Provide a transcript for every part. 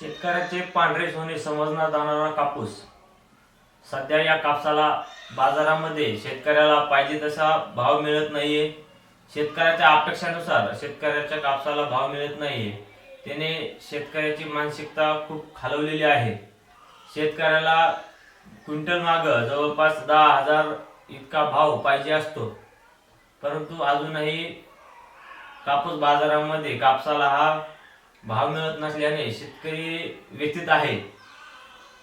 शेतकऱ्याचे पांढरे सोने समजण्यात जाणारा कापूस. सध्या या कापसाला बाजारामध्ये शेतकऱ्याला पाहिजे तसा भाव मिळत नाहीये. शेतकऱ्याच्या अपेक्षानुसार शेतकऱ्याच्या कापसाला भाव मिळत नाहीये. त्याने शेतकऱ्याची मानसिकता खूप खालवलेली आहे. शेतकऱ्याला क्विंटल माग जवळपास दहा हजार इतका भाव पाहिजे असतो. परंतु अजूनही कापूस बाजारामध्ये कापसाला हा भाव मिळत नसल्याने शेतकरी व्यथित आहे.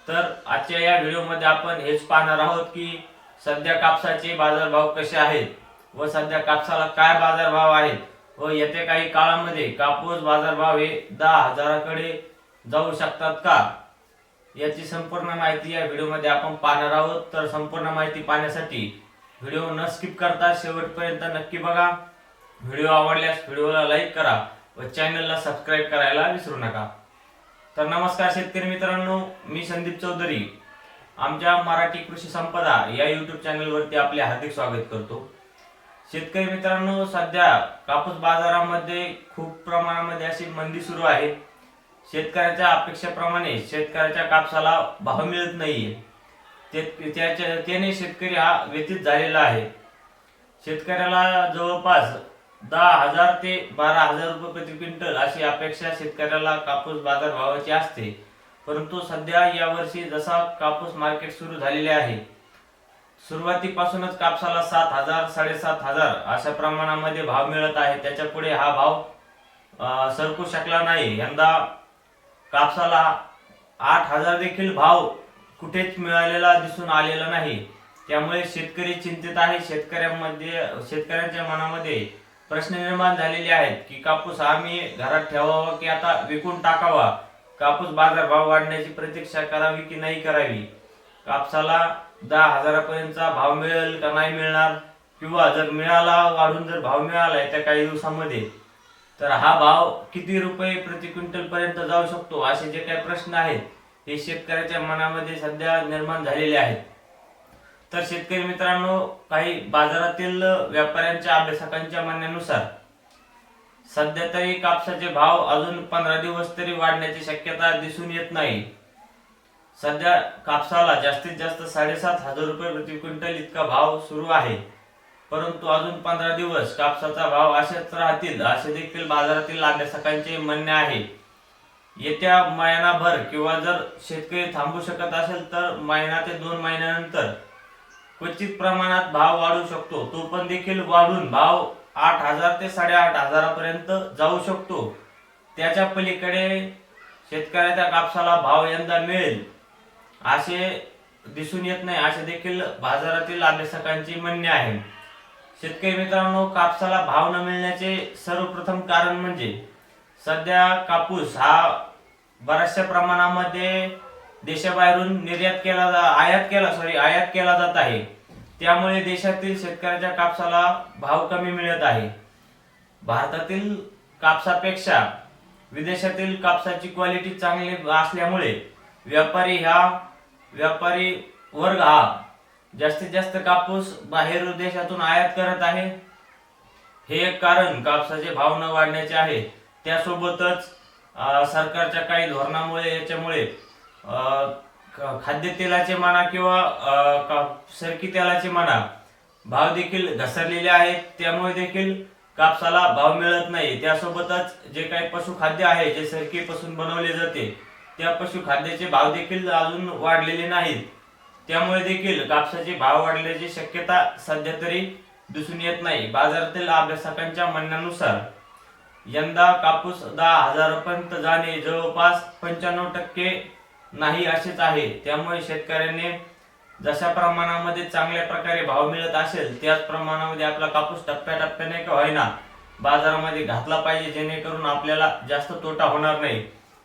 तर आजच्या या व्हिडिओमध्ये आपण हेच पाहणार आहोत की सध्या कापसाचे बाजारभाव कसे आहेत व सध्या कापसाला काय बाजारभाव आहेत व येत्या काही काळामध्ये कापूस बाजारभाव हे दहा हजाराकडे जाऊ शकतात का? याची संपूर्ण माहिती या व्हिडिओमध्ये आपण पाहणार आहोत. तर संपूर्ण माहिती पाहण्यासाठी व्हिडिओ न स्किप करता शेवटपर्यंत नक्की बघा. व्हिडिओ आवडल्यास व्हिडिओला लाईक करा. व चॅनलला सबस्क्राईब करायला विसरू नका. तर नमस्कार शेतकरी मित्रांनो मी संदीप चौधरी. आमच्या मराठी कृषी संपदा या यूट्यूब चॅनलवरती आपले हार्दिक स्वागत करतो. शेतकरी मित्रांनो सध्या कापूस बाजारामध्ये खूप प्रमाणामध्ये अशी मंदी सुरू आहे. शेतकऱ्याच्या अपेक्षेप्रमाणे शेतकऱ्याच्या कापसाला भाव मिळत नाहीये. ते त्याच्या त्याने शेतकरी हा व्यतीत झालेला आहे. शेतकऱ्याला जवळपास दहा हजार ते बारा हजार रुपये प्रति क्विंटल अशी अपेक्षा शेतकऱ्याला कापूस बाजार भावाची असते. परंतु सध्या यावर्षी जसा कापूस मार्केट सुरू झालेले आहे सुरुवातीपासूनच कापसाला सात हजार साडेसात हजार अशा प्रमाणामध्ये भाव मिळत आहे. त्याच्या पुढे हा भाव सरकू शकला नाही. यंदा कापसाला आठ हजार देखील भाव कुठेच मिळालेला दिसून आलेला नाही. त्यामुळे शेतकरी चिंतित आहे. शेतकऱ्यांमध्ये शेतकऱ्यांच्या मनामध्ये प्रश्न निर्माण झालेले आहेत की कापूस आम्ही घरात ठेवावा की आता विकून टाकावा? कापूस बाजार भाव वाढण्याची प्रतीक्षा करावी की नाही करावी? कापसाला दहा हजारापर्यंतचा भाव मिळेल का नाही मिळणार? किंवा जर मिळाला वाढून जर भाव मिळाला त्या काही दिवसामध्ये तर हा भाव किती रुपये प्रति क्विंटल पर्यंत जाऊ शकतो? असे जे काही प्रश्न आहेत हे शेतकऱ्याच्या मनामध्ये सध्या निर्माण झालेले आहेत. तर शेतकरी मित्रांनो काही बाजारातील व्यापाऱ्यांच्या अभ्यासकांच्या म्हणण्यानुसार सध्या तरी कापसाचे भाव अजून पंधरा दिवस तरी वाढण्याची शक्यता दिसून येत नाही. सध्या कापसाला जास्तीत जास्त साडेसात हजार रुपये प्रति क्विंटल इतका भाव सुरू आहे. परंतु अजून पंधरा दिवस कापसाचा भाव असेच राहतील असे देखील बाजारातील अभ्यासकांचे म्हणणे आहे. येत्या महिनाभर किंवा जर शेतकरी थांबू शकत असेल तर महिना ते दोन महिन्यानंतर क्वचित प्रमाणात भाव वाढू शकतो. तो पण देखील वाढून भाव आठ हजार ते साडेआठ हजारापर्यंत जाऊ शकतो. त्याच्या पलीकडे शेतकऱ्याच्या कापसाला भाव यंदा मिळेल असे दिसून येत नाही असे देखील बाजारातील अभ्यासकांचे म्हणणे आहे. शेतकरी मित्रांनो कापसाला भाव न मिळण्याचे सर्वप्रथम कारण म्हणजे सध्या कापूस हा बऱ्याचशा प्रमाणामध्ये देशाबाहेरून निर्यात केला जा आयात केला सॉरी आयात केला जात आहे. त्यामुळे देशातील शेतकऱ्याच्या कापसाला भाव कमी मिळत आहे. भारतातील कापसापेक्षा विदेशातील कापसाची क्वालिटी चांगली असल्यामुळे व्यापारी ह्या व्यापारी वर्ग हा जास्तीत जास्त कापूस बाहेर देशातून आयात करत आहे. हे एक कारण कापसाचे भाव न वाढण्याचे आहे. त्यासोबतच सरकारच्या काही धोरणामुळे याच्यामुळे खाद्यतेलाचे म्हणा किंवा सरकी तेलाचे म्हणा भाव देखील घसरलेले आहेत. त्यामुळे देखील कापसाला भाव मिळत नाही. त्यासोबतच जे काही पशुखाद्य आहे जे सरकीपासून बनवले जाते त्या पशुखाद्याचे भाव देखील अजून वाढलेले नाहीत. त्यामुळे देखील कापसाचे भाव वाढल्याची शक्यता सध्या तरी दिसून येत नाही. बाजारातील अभ्यासकांच्या म्हणण्यानुसार यंदा कापूस दहा हजारापर्यंत जाणे जवळपास पंच्याण्णव टक्के नाही असेच आहे. त्यामुळे शेतकऱ्यांनी जशा प्रमाणामध्ये चांगल्या प्रकारे भाव मिळत असेल त्याच प्रमाणामध्ये आपला कापूस टप्प्याटप्प्याने का होईना बाजारामध्ये घातला पाहिजे जेणेकरून आपल्याला जास्त तोटा होणार नाही.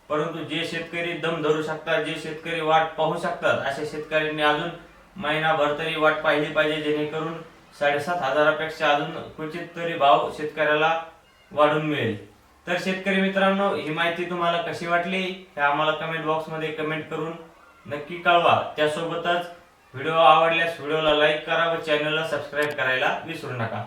परंतु जे शेतकरी दम धरू शकतात जे शेतकरी वाट पाहू शकतात अशा शेतकऱ्यांनी अजून महिनाभर तरी वाट पाहिली पाहिजे जेणेकरून साडेसात हजारापेक्षा अजून क्वचित तरी भाव शेतकऱ्याला वाढून मिळेल. तर शेतकरी मित्रांनो ही माहिती तुम्हाला कशी वाटली हे आम्हाला कमेंट बॉक्समध्ये कमेंट करून नक्की कळवा. त्यासोबतच व्हिडिओ आवडल्यास व्हिडिओला लाईक करा व चॅनलला सबस्क्राईब करायला विसरू नका.